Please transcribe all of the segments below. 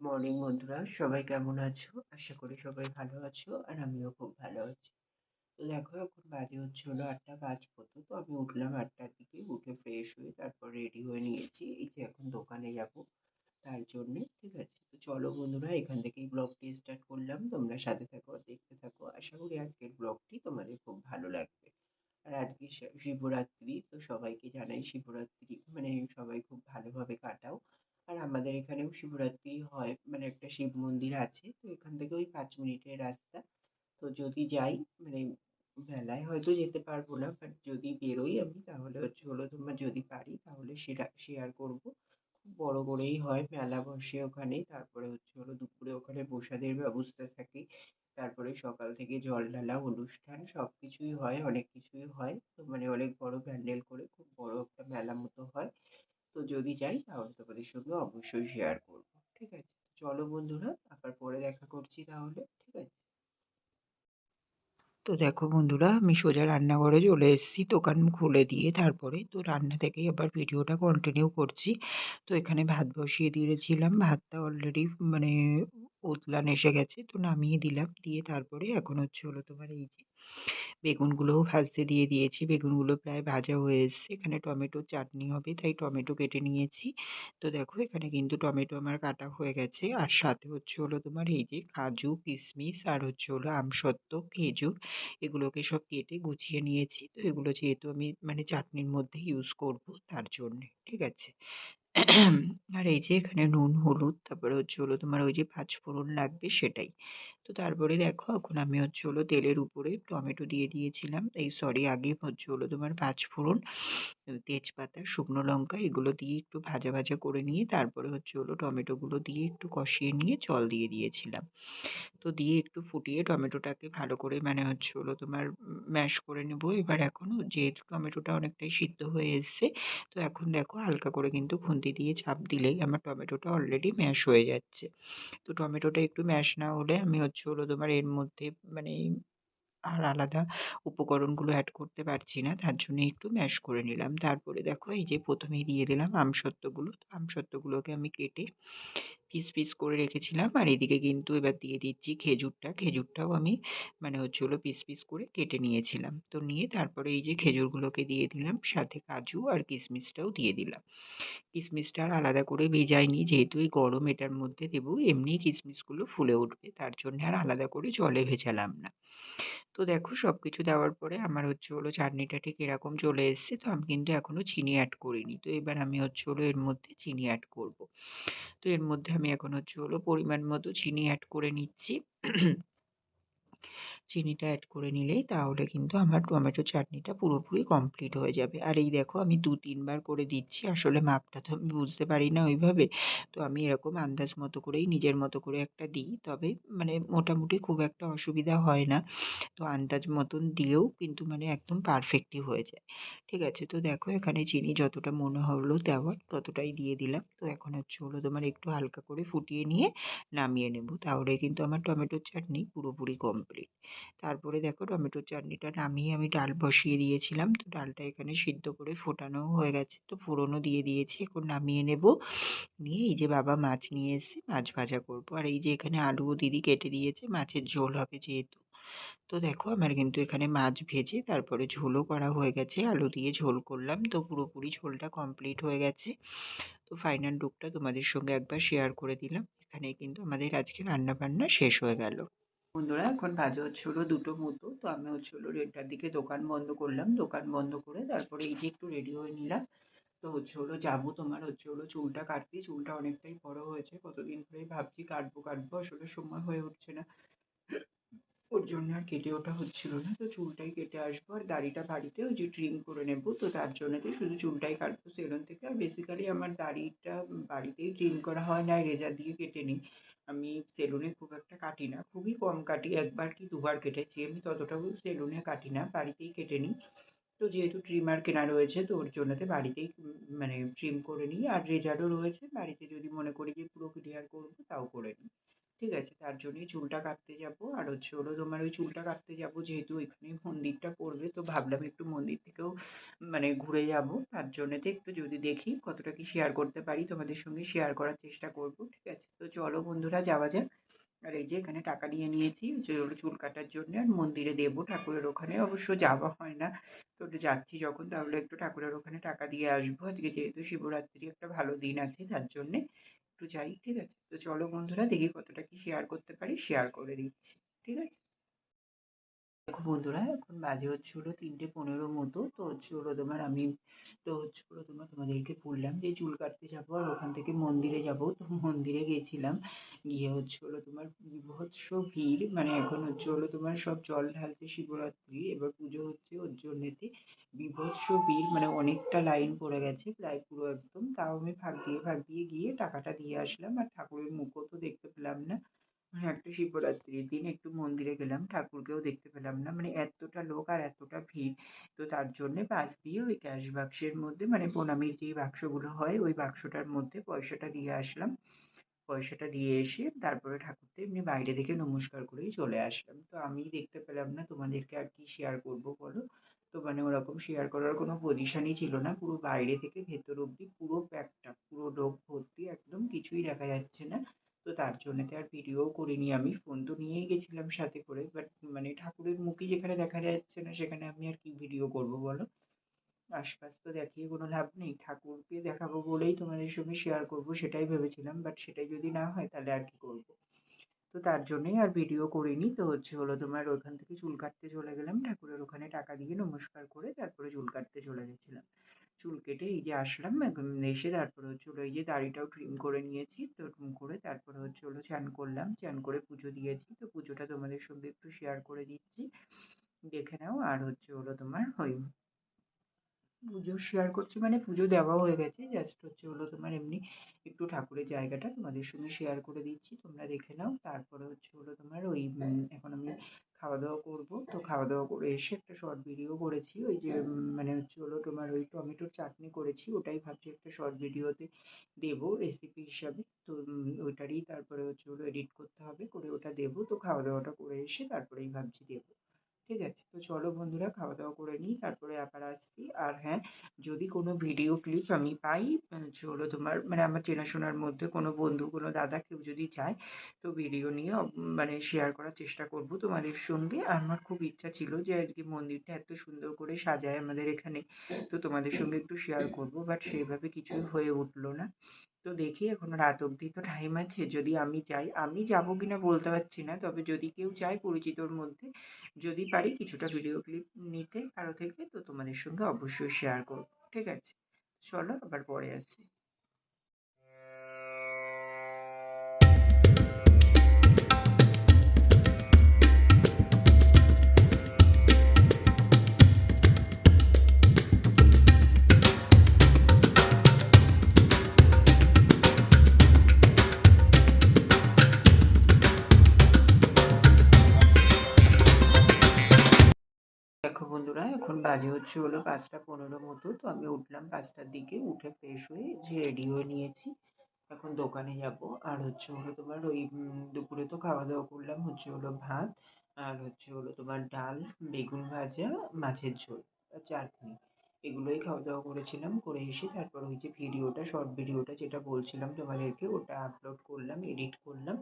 Morning বন্ধুরা, সবাই কেমন আছো? আশা করি সবাই ভালো আছো আর আমিও খুব ভালো আছি। তো দেখো, এখন বাজে হচ্ছে হলো আটটা পাঁচ মতো তো আমি উঠলাম আটটার দিকে, উঠে ফ্রেশ হয়ে তারপর রেডি হয়ে নিয়েছি। এই যে এখন দোকানে যাব তার জন্যে, ঠিক আছে? তো চলো বন্ধুরা, এখান থেকেই ব্লগটি স্টার্ট করলাম। তোমরা সাথে থাকো দেখতে থাকো। আশা করি আজকের ব্লগটি তোমাদের খুব ভালো লাগবে। আর আজকে শিবরাত্রি, তো সবাইকে জানাই শিবরাত্রি। মানে সবাই খুব ভালোভাবে কাটাও। আর আমাদের এখানেও শিবরাত্রি হয় মানে একটা শিব মন্দির আছে, তো এখান থেকে ওই পাঁচ মিনিটের রাস্তা। তো যদি যাই মানে মেলায় হয়তো যেতে পারব না বাট যদি বেরোই আমি, তাহলে হচ্ছে হলো তোমার যদি পারি, তাহলে সেটা শেয়ার করব। খুব বড়ো করেই হয়, মেলা বসে ওখানে, তারপরে হচ্ছে হলো দুপুরে ওখানে প্রসাদের ব্যবস্থা থাকে। তারপরে সকাল থেকে জল ঢালা অনুষ্ঠান সব কিছুই হয়, অনেক কিছুই হয়। তো মানে অনেক বড় প্যান্ডেল করে, খুব বড় একটা মেলা মতো হয়। তো যদি যাই তাহলে তোমাদের সঙ্গে অবশ্যই শেয়ার করব, ঠিক আছে? চলো বন্ধুরা, আবার পরে দেখা করছি তাহলে, ঠিক আছে? তো দেখো বন্ধুরা, আমি সোজা রান্নাঘরে চলে এসেছি, দোকান খুলে দিয়ে তারপরে তো রান্না থেকেই আবার ভিডিওটা কন্টিনিউ করছি। তো এখানে ভাত বসিয়ে দিয়েছিলাম, ভাতটা অলরেডি মানে উতলান এসে গেছে, তো নামিয়ে দিলাম, দিয়ে তারপরে এখন হচ্ছে হলো তোমার এই যে বেগুনগুলোও ভাজতে দিয়ে দিয়েছি। বেগুনগুলো প্রায় ভাজা হয়ে এসছে। এখানে টমেটোর চাটনি হবে, তাই টমেটো কেটে নিয়েছি। তো দেখো, এখানে কিন্তু টমেটো আমার কাটা হয়ে গেছে। আর সাথে হচ্ছে হলো তোমার এই যে কাজু কিশমিশ আর হচ্ছে হলো আমসত্ত্ব, খেজুর, এগুলোকে সব কেটে গুছিয়ে নিয়েছি। তো এগুলো যেহেতু আমি মানে চাটনির মধ্যে ইউজ করব তার জন্যে, ঠিক আছে? আর এই যে এখানে নুন, হলুদ, তারপরে হচ্ছে হলো তোমার ওই যে পাঁচফোড়ন লাগবে সেটাই। তো তারপরে দেখো, এখন আমি হচ্ছে হলো তেলের উপরে টমেটো দিয়ে দিয়েছিলাম। এই সরি আগে হচ্ছে হলো তোমার পাঁচফোড়ন তেজপাতা, শুকনো লঙ্কা, এগুলো দিয়ে একটু ভাজা ভাজা করে নিয়ে তারপরে হচ্ছে হলো টমেটোগুলো দিয়ে একটু কষিয়ে নিয়ে জল দিয়ে দিয়েছিলাম। তো দিয়ে একটু ফুটিয়ে টমেটোটাকে ভালো করে মানে হচ্ছে হলো তোমার ম্যাশ করে নেব। এবার এখনও যেহেতু টমেটোটা অনেকটাই সিদ্ধ হয়ে এসছে, তো এখন দেখো হালকা করে কিন্তু খুন্তি দিয়ে চাপ দিলেই আমার টমেটোটা অলরেডি ম্যাশ হয়ে যাচ্ছে। তো টমেটোটা একটু ম্যাশ না হলে আমি হচ্ছে হলো তোমার এর মধ্যে মানে আর আলাদা উপকরণগুলো অ্যাড করতে পারছি না। তার জন্য একটু ম্যাশ করে নিলাম। তারপরে দেখো এই যে প্রথমেই দিয়ে দিলাম আমসত্ত্বগুলো আমসত্ত্বগুলোকে আমি কেটে পিস পিস করে রেখেছিলাম। আর এদিকে কিন্তু এবার দিয়ে দিচ্ছি খেজুরটা। খেজুরটাও আমি মানে হচ্ছে হলো পিস পিস করে কেটে নিয়েছিলাম। তো নিয়ে তারপরে এই যে খেজুরগুলোকে দিয়ে দিলাম, সাথে কাজু আর কিশমিশটাও দিয়ে দিলাম। কিশমিশটা আর আলাদা করে ভেজাইনি। যেহেতু এই গরম এটার মধ্যে দেবো, এমনি কিশমিশগুলো ফুলে উঠবে। তার জন্য আর আলাদা করে জলে ভেজালাম না। তো দেখো সব কিছু দেওয়ার পরে আমার হচ্ছে হলো চাটনিটা ঠিক এরকম চলে এসছে। তো আমি কিন্তু এখনও চিনি অ্যাড করিনি। তো এবার আমি হচ্ছে হলো এর মধ্যে চিনি অ্যাড করব। তো এর মধ্যে আমি এখন হচ্ছে হলো পরিমাণ মতো চিনি অ্যাড করে নিচ্ছি। চিনিটা অ্যাড করে নিলেই তাহলে কিন্তু আমার টমেটো চাটনিটা পুরোপুরি কমপ্লিট হয়ে যাবে। আর এই দেখো আমি দু, তিনবার করে দিচ্ছি, আসলে মাপটা তো আমি বুঝতে পারি না ওইভাবে। তো আমি এরকম আন্দাজ মতো করেই, নিজের মতো করে একটা দিই, তবে মানে মোটামুটি খুব একটা অসুবিধা হয় না। তো আন্দাজ মতন দিয়েও কিন্তু মানে একদম পারফেক্টই হয়ে যায়। ঠিক আছে, তো দেখো এখানে চিনি যতটা মনে হলো দেওয়ার ততটাই দিয়ে দিলাম। তো এখন হচ্ছে হলো তোমার একটু হালকা করে ফুটিয়ে নিয়ে নামিয়ে নেব। তাহলে কিন্তু আমার টমেটোর চাটনি পুরোপুরি কমপ্লিট তারপরে দেখো টমেটোর চাটনিটা নামিয়ে আমি ডাল বসিয়ে দিয়েছিলাম। তো ডালটা এখানে সিদ্ধ করে ফোটানোও হয়ে গেছে। তো ফোড়নও দিয়ে দিয়েছি। এখন নামিয়ে নেব। নিয়ে এই যে বাবা মাছ নিয়ে এসে মাছ ভাজা করব। আর এই যে এখানে আলুও দিদি কেটে দিয়েছে, মাছের ঝোল হবে যেহেতু। তো দেখো আমার কিন্তু এখানে মাছ ভেজে তারপরে ঝোলও করা হয়ে গেছে। আলু দিয়ে ঝোল করলাম। তো পুরোপুরি ঝোলটা কমপ্লিট হয়ে গেছে। তো ফাইনাল লুকটা তোমাদের সঙ্গে একবার শেয়ার করে দিলাম। এখানে কিন্তু আমাদের আজকে রান্না বান্না শেষ হয়ে গেল। বন্ধুরা, এখন বাজে হচ্ছে হলো দুটো মতো। তো আমি হচ্ছে হলো দেড়টার দিকে দোকান বন্ধ করলাম। দোকান বন্ধ করে তারপরে এই যে একটু রেডি হয়ে নিলাম। তো হচ্ছে হলো যাব তোমার হচ্ছে হলো চুলটা কাটতে। চুলটা অনেকটাই বড় হয়েছে। কতদিন ধরেই ভাবছি কাটবো কাটবো। আসলে সময় হয়ে উঠছে না। ওর জন্য আর কেটে ওঠা হচ্ছিল না। তো চুলটাই কেটে আসব। আর দাড়িটা বাড়িতে ওই যে ট্রিম করে নেব। তো তার জন্যতে শুধু চুলটাই কাটবো। সেলুন থেকে আর বেসিক্যালি আমার দাড়িটা বাড়িতেই ট্রিম করা হয় না। রেজার দিয়ে কেটে নিই। আমি সেলুনে খুব একটা কাটি না, খুবই কম কাটি, একবার কি দুবার কেটেছি, আমি ততটাও সেলুনে কাটি না, বাড়িতেই কেটে নিই। তো যেহেতু ট্রিমার কেনা রয়েছে, তো ওর জন্যতে বাড়িতেই মানে ট্রিম করে নিই, আর রেজারও রয়েছে, বাড়িতে যদি মনে করি যে পুরো ক্লিয়ার করব, তাও করে নিই। ঠিক আছে, তার জন্যই চুলটা কাটতে যাব। আর হচ্ছে হলো তোমার ওই চুলটা কাটতে যাব যেহেতু ওইখানেই মন্দিরটা পড়বে, তো ভাবলাম একটু মন্দির থেকেও মানে ঘুরে যাব। তার জন্যেতে একটু যদি দেখি কতটা কি শেয়ার করতে পারি তোমাদের সঙ্গে শেয়ার করার চেষ্টা করব, ঠিক আছে? তো চলো বন্ধুরা, যাওয়া যাক। আর এই যে এখানে টাকা নিয়ে নিয়েছি চুল কাটার জন্য, আর মন্দিরে দেবো। ঠাকুরের ওখানে অবশ্য যাওয়া হয় না। তো যাচ্ছি যখন, তাহলে একটু ঠাকুরের ওখানে টাকা দিয়ে আসব। আজকে যেহেতু শিবরাত্রি একটা ভালো দিন আছে, তার জন্যে একটু যাই, ঠিক আছে? তো চলো বন্ধুরা, দেখি কতটা কি শেয়ার করতে পারি শেয়ার করে দিচ্ছি, ঠিক আছে? দেখো বন্ধুরা, এখন বাজে হচ্ছে হলো তিনটে পনেরো মতো, তো হচ্ছে হলো তোমার আমি, তো হচ্ছে হলো তোমার তোমাদেরকে বললাম যে চুল কাটতে যাব আর ওখান থেকে মন্দিরে যাব। তো মন্দিরে গেছিলাম, গিয়ে হচ্ছে হলো তোমার বিভৎস ভিড় মানে এখন হচ্ছে হলো তোমার সব জল ঢালছে শিবরাত্রি, এবার পুজো হচ্ছে ওর জন্যেতে বিভৎস ভিড় মানে অনেকটা লাইন পড়ে গেছে প্রায় পুরো একদম। তাও আমি ফাঁক দিয়ে ফাঁক দিয়ে গিয়ে টাকাটা দিয়ে আসলাম। আর ঠাকুরের মুখও তো দেখতে পেলাম না। মানে একটা শিবরাত্রির দিন একটু মন্দিরে গেলাম, ঠাকুরকেও দেখতে পেলাম না। মানে এতটা লোক আর এতটা ভিড়। তো তার জন্যে পাশ দিয়ে ওই ক্যাশ বাক্সের মধ্যে মানে প্রণামীর যেই বাক্সগুলো হয়, ওই বাক্সটার মধ্যে পয়সাটা দিয়ে আসলাম। পয়সাটা দিয়ে এসে তারপরে ঠাকুরকে এমনি বাইরে দেখে নমস্কার করেই চলে আসলাম। তো আমি দেখতে পেলাম না, তোমাদেরকে আর কি শেয়ার করব বলো? তো মানে ওরকম শেয়ার করার কোনো পজিশনই ছিল না। পুরো বাইরে থেকে ভেতর অবধি পুরো প্যাকটা পুরো লোক ভর্তি একদম কিছুই দেখা যাচ্ছে না। তো তার জন্যেতে আর ভিডিও করিনি আমি। ফোন তো নিয়েই গেছিলাম সাথে করে। বাট মানে ঠাকুরের মুখই যেখানে দেখা যাচ্ছে না, সেখানে আমি আর কি ভিডিও করব বলো? আশপাশ তো দেখিয়ে কোনো লাভ নেই। ঠাকুরকে দেখাবো বলেই তোমাদের সঙ্গে শেয়ার করব, সেটাই ভেবেছিলাম। বাট সেটাই যদি না হয়, তাহলে আর কি করব? তো তার জন্যই আর ভিডিও করিনি। তো হচ্ছে হলো তোমার ওখান থেকে চুল কাটতে চলে গেলাম, ঠাকুরের ওখানে টাকা দিয়ে নমস্কার করে তারপরে চুল কাটতে চলে গেছিলাম। চুল কেটে এই যে আসলাম এসে তারপরে হচ্ছে হলো এই যে দাড়িটাও ট্রিম করে নিয়েছি, তো ট্রিম করে তারপরে হচ্ছে হলো চান করলাম, চান করে পুজো দিয়েছি। তো পুজোটা তোমাদের সঙ্গে একটু শেয়ার করে দিচ্ছি। দেখে নাও আর হচ্ছে হলো তোমার ওই পুজো শেয়ার করছি মানে পুজো দেওয়া হয়ে গেছে জাস্ট হচ্ছে হলো তোমার এমনি একটু ঠাকুরের জায়গাটা তোমাদের সঙ্গে শেয়ার করে দিচ্ছি, তোমরা দেখে নাও, তারপরে হচ্ছে হলো তোমার ওই এখন আমি খাওয়া দাওয়া করব, তো খাওয়া দাওয়া করে এসে একটা শর্ট ভিডিও করেছি, ওই যে মানে হচ্ছে হলো তোমার ওই টমেটোর চাটনি করেছি, ওটাই ভাবছি একটা শর্ট ভিডিওতে দেবো রেসিপি হিসাবে, তো ওইটারই তারপরে হচ্ছে হলো এডিট করতে হবে, করে ওটা দেবো, তো খাওয়া দাওয়াটা করে এসে তারপরেই ভাবছি দেবো। ঠিক আছে তো চলো বন্ধুরা খাওয়া দাওয়া করে নিই, তারপরে আবার আসছি। আর হ্যাঁ যদি কোনো ভিডিও ক্লিপ আমি পাই হলো তোমার মানে আমার চেনাশোনার মধ্যে কোনো বন্ধু, কোনো দাদা কেউ যদি চায়, তো ভিডিও নিয়ে মানে শেয়ার করার চেষ্টা করব তোমাদের সঙ্গে। আমার খুব ইচ্ছা ছিল যে আজকে মন্দিরটা এত সুন্দর করে সাজায় আমাদের এখানে। তো তোমাদের সঙ্গে একটু শেয়ার করব বাট সেইভাবে কিছুই হয়ে উঠল না। তো দেখি এখন রাত অবধি তো টাইম আছে, যদি আমি যাই, আমি যাব কি না বলতে পারছি না, তবে যদি কেউ চায় পরিচিতর মধ্যে, যদি পারি কিছুটা ভিডিও ক্লিপ নিতে কারও থেকে, তো তোমাদের সঙ্গে অবশ্যই শেয়ার করব, ঠিক আছে? চলো আবার পরে আসছি দেখো বন্ধুরা, এখন বাজে হচ্ছে হলো পাঁচটা পনেরো মতো। তো আমি উঠলাম পাঁচটার দিকে, উঠে ফ্রেশ হয়ে যে রেডি হয়ে নিয়েছি, এখন দোকানে যাব। আর হচ্ছে হলো তোমার ওই দুপুরে তো খাওয়া দাওয়া করলাম, হচ্ছে হলো ভাত, আর হচ্ছে হলো তোমার ডাল, বেগুন ভাজা, মাছের ঝোল, আর চাটনি। এগুলোই খাওয়া দাওয়া করেছিলাম, করে এসে তারপর ওই যে ভিডিওটা শর্ট ভিডিওটা যেটা বলছিলাম তোমাদেরকে, ওটা আপলোড করলাম এডিট করলাম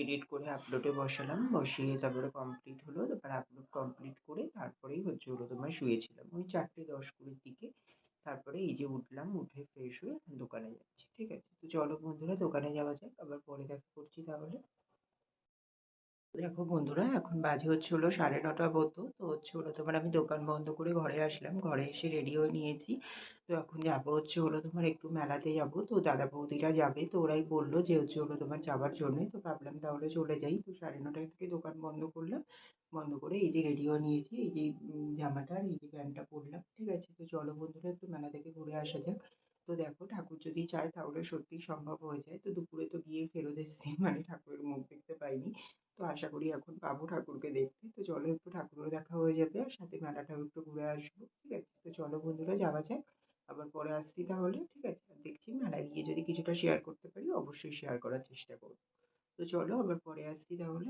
এডিট করে আপলোডে বসালাম, বসিয়ে তারপরে কমপ্লিট হলো, তারপর আপলোড কমপ্লিট করে তারপরেই হচ্ছে হলো তোমার শুয়েছিলাম। ওই চারটে দশ কুড়ির দিকে তারপরে এই যে উঠলাম, উঠে ফ্রেশ হয়ে দোকানে যাচ্ছি, ঠিক আছে? তো চলো বন্ধুরা, দোকানে যাওয়া যাক, আবার পরে দেখা করছি তাহলে। দেখো বন্ধুরা, এখন বাজে হচ্ছে হলো সাড়ে নটা মতো। তো হচ্ছে হলো তোমার আমি দোকান বন্ধ করে ঘরে আসলাম। ঘরে এসে রেডি হয়ে নিয়েছি। তো এখন যাব হচ্ছে হলো তোমার একটু মেলাতে যাব। তো দাদা বৌদিরা যাবে, তো ওরাই বলল যে হচ্ছে হলো তোমার যাওয়ার জন্যই। তো ভাবলাম তাহলে চলে যাই। তো সাড়ে নটায় থেকে দোকান বন্ধ করলাম। বন্ধ করে এই যে রেডি হয়ে নিয়েছি। এই যে জামাটা আর এই যে প্যান্টটা পরলাম। ঠিক আছে, তো চলো বন্ধুরা একটু মেলা থেকে ঘুরে আসা যাক। তো দেখো ঠাকুর যদি চায় তাহলে সত্যিই সম্ভব হয়ে যায়। তো দুপুরে তো গিয়ে ফেরত এসেছি। মানে ঠাকুরের মুখ দেখতে পাইনি। তো আশা করি এখন পাবো ঠাকুরকে দেখতে তো চলো একটু ঠাকুরও দেখা হয়ে যাবে আর সাথে মেলাটাও একটু ঘুরে আসব, ঠিক আছে? তো চলো বন্ধুরা যাওয়া যাক, আবার পরে আসছি তাহলে, ঠিক আছে? দেখছি মেলায় গিয়ে যদি কিছুটা শেয়ার করতে পারি, অবশ্যই শেয়ার করার চেষ্টা করব। তো চলো আবার পরে আসছি তাহলে।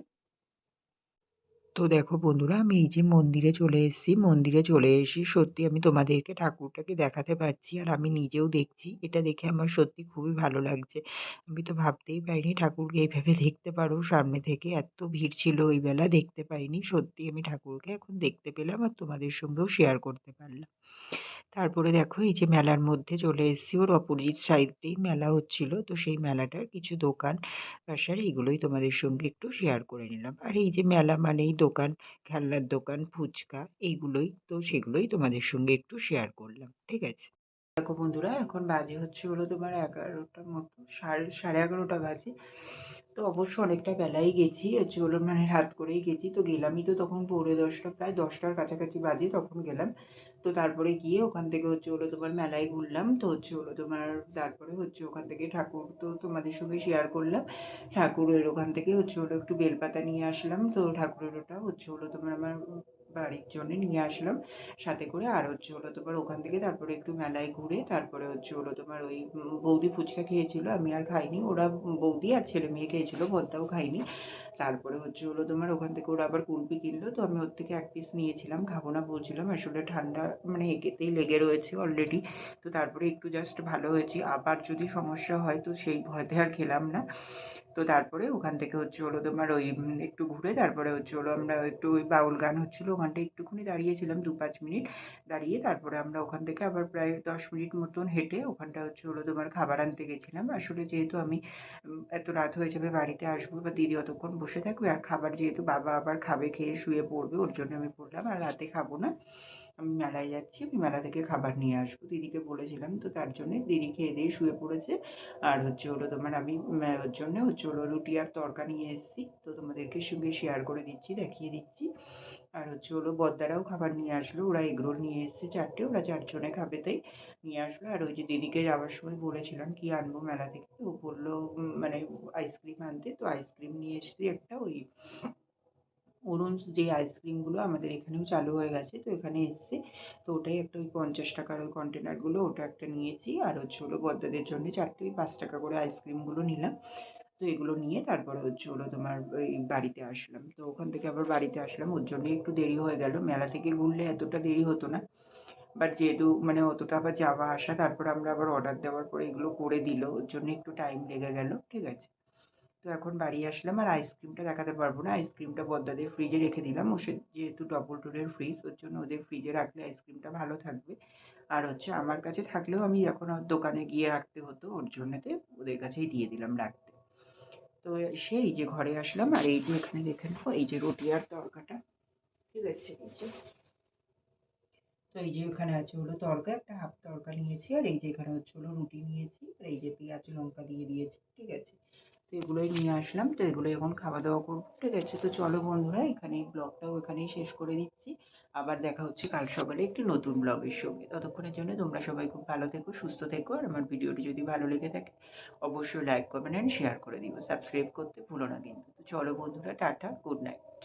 তো দেখো বন্ধুরা, আমি এই যে মন্দিরে চলে এসেছি, মন্দিরে চলে এসে সত্যি আমি তোমাদেরকে, ঠাকুরটাকে দেখাতে পারছি আর আমি নিজেও দেখছি। এটা দেখে আমার সত্যি খুবই ভালো লাগছে। আমি তো ভাবতেই পারিনি ঠাকুরকে এইভাবে দেখতে পারো। সামনে থেকে এত ভিড় ছিল, ওই বেলা দেখতে পাইনি। সত্যি আমি ঠাকুরকে এখন দেখতে পেলাম আর তোমাদের সঙ্গেও শেয়ার করতে পারলাম। তারপরে দেখো, এই যে মেলার মধ্যে চলে এসেছি। ওর অপোজিট সাইডেই মেলা হচ্ছিল। তো সেই মেলাটার কিছু দোকান, বাসার এইগুলোই তোমাদের সঙ্গে একটু শেয়ার করে নিলাম। আর এই যে মেলা মানেই দোকান, খেলনার দোকান, ফুচকা এইগুলোই। তো সেগুলোই তোমাদের সঙ্গে একটু শেয়ার করলাম। ঠিক আছে? দেখো বন্ধুরা, এখন বাজে হচ্ছে হলো তোমার এগারোটার মতো, সাড়ে সাড়ে এগারোটা বাজে। তো অবশ্য অনেকটা বেলাই গেছি। হচ্ছে হলো মানে রাত করেই গেছি। তো গেলামই তো তখন পৌনে দশটা, প্রায় দশটার কাছাকাছি বাজে তখন গেলাম। তো তারপরে গিয়ে ওখান থেকে হচ্ছে হলো তোমার মেলায় ঘুরলাম। তো হচ্ছে হলো তোমার তারপরে হচ্ছে ওখান থেকে ঠাকুর তো তোমাদের সঙ্গে শেয়ার করলাম। ঠাকুরের ওখান থেকে হচ্ছে হলো একটু বেলপাতা নিয়ে আসলাম। তো ঠাকুরের ওটা হচ্ছে হলো তোমার আমার বাড়ির জন্যে নিয়ে আসলাম। সাথে করে আর হচ্ছে হলো তোমার ওখান থেকে তারপরে একটু মেলায় ঘুরে তারপরে হচ্ছে হলো তোমার ওই বৌদি ফুচকা খেয়েছিল। আমি আর খাইনি। ওরা বৌদি আর ছেলে মেয়ে খেয়েছিল। ভদ্রাও খাইনি। তারপরে হচ্ছে হলো তোমার ওখান থেকে ওরা আবার কুলপি কিনলো, তো আমি ওর থেকে এক পিস নিয়েছিলাম, খাব না বলছিলাম, আসলে ঠান্ডা মানে একেতেই লেগে রয়েছে অলরেডি তো তারপরে একটু জাস্ট ভালো হয়েছি। আবার যদি সমস্যা হয় তো সেই ভয়তে আর খেলাম না। তো তারপরে ওখান থেকে হচ্ছে হলো তোমার ওই একটু ঘুরে তারপরে হচ্ছে হলো আমরা একটু ওই বাউল গান হচ্ছিল ওখানটা একটুখানি দাঁড়িয়েছিলাম, দু পাঁচ মিনিট দাঁড়িয়ে তারপরে আমরা ওখান থেকে আবার প্রায় দশ মিনিট মতন হেঁটে ওখানটা হচ্ছে হলো তোমার খাবার আনতে গেছিলাম। আসলে যেহেতু আমি এত রাত হয়ে যাবে বাড়িতে আসব বা দিদি অতক্ষণ বসে থাকবে, আর খাবার যেহেতু বাবা আবার খাবে খেয়ে শুয়ে পড়বে, ওর জন্য আমি বললাম আর রাতে খাব না। আমি মেলায় যাচ্ছি, আমি মেলা থেকে খাবার নিয়ে আসব। দিদিকে বলেছিলাম তো তার জন্যে, দিদি খেয়ে দিয়ে শুয়ে পড়েছে। আর হচ্ছে হলো তোমার আমি ওর জন্য হচ্ছে হলো রুটি আর তরকা নিয়ে এসেছি। তো তোমাদেরকে সঙ্গে শেয়ার করে দিচ্ছি, দেখিয়ে দিচ্ছি। আর হচ্ছে হলো বদ্দারাও খাবার নিয়ে আসলো, ওরা এগরোল নিয়ে এসেছে চারটে, ওরা চারজনে খাবে তাই নিয়ে আসলো। আর ওই যে দিদিকে যাওয়ার সময় বলেছিলাম কি আনব মেলা থেকে ও বলল মানে আইসক্রিম আনতে। তো আইসক্রিম নিয়ে এসেছি একটা ওই অরুণস যে আইসক্রিমগুলো আমাদের এখানেও চালু হয়ে গেছে, তো এখানে এসছে। তো ওটাই একটা ওই পঞ্চাশ টাকার ওই কন্টেনারগুলো ওটা একটা নিয়েছি। আর হচ্ছে হলো বদ্দাদের জন্য চারটে ওই পাঁচ টাকা করে আইসক্রিমগুলো নিলাম। তো এগুলো নিয়ে তারপরে হচ্ছে হলো তোমার ওই বাড়িতে আসলাম। তো ওখান থেকে আবার বাড়িতে আসলাম। ওর জন্যই একটু দেরি হয়ে গেল। মেলা থেকে ঘুরলে এতটা দেরি হতো না। বাট যেহেতু মানে অতটা আবার যাওয়া আসা, তারপর আমরা আবার অর্ডার দেওয়ার পরে এগুলো করে দিল। ওর জন্য একটু টাইম লেগে গেল। ঠিক আছে। তো এখন বাড়ি আসলাম আর আইসক্রিমটা দেখাতে পারব না। আইসক্রিমটা বদ্দাদের ফ্রিজে রেখে দিলাম। ও সে যেহেতু ডবল টুরের ফ্রিজ ওর জন্য ওদের ফ্রিজে রাখলে আইসক্রিমটা ভালো থাকবে। আর হচ্ছে আমার কাছে থাকলেও আমি যখন দোকানে গিয়ে রাখতে হতো, ওর জন্যতে ওদের কাছেই দিয়ে দিলাম রাখতে। তো সেই যে ঘরে আসলাম আর এই যে এখানে দেখে নেব, এই যে রুটি আর তরকাটা। ঠিক আছে? তো এই যে এখানে আছে হলো তরকা, একটা হাফ তরকা নিয়েছি। আর এই যে এখানে হচ্ছে হলো রুটি নিয়েছি। আর এই যে পেঁয়াজ, লঙ্কা দিয়ে দিয়েছি। ঠিক আছে? তো এগুলোই নিয়ে আসলাম। তো এগুলোই এখন খাওয়া দাওয়া করব। ঠিক আছে, তো চলো বন্ধুরা এখানে ব্লগটাও এখানেই শেষ করে দিচ্ছি আবার দেখা হচ্ছে কাল সকালে একটি নতুন ব্লগের সঙ্গে। ততক্ষণের জন্য তোমরা সবাই খুব ভালো থেকো, সুস্থ থেকো, আর আমার ভিডিওটি যদি ভালো লেগে থাকে, অবশ্যই লাইক কমেন্ট অ্যান্ড শেয়ার করে দিও। সাবস্ক্রাইব করতে ভুলো না কিন্তু। তো চলো বন্ধুরা, টাটা গুড নাইট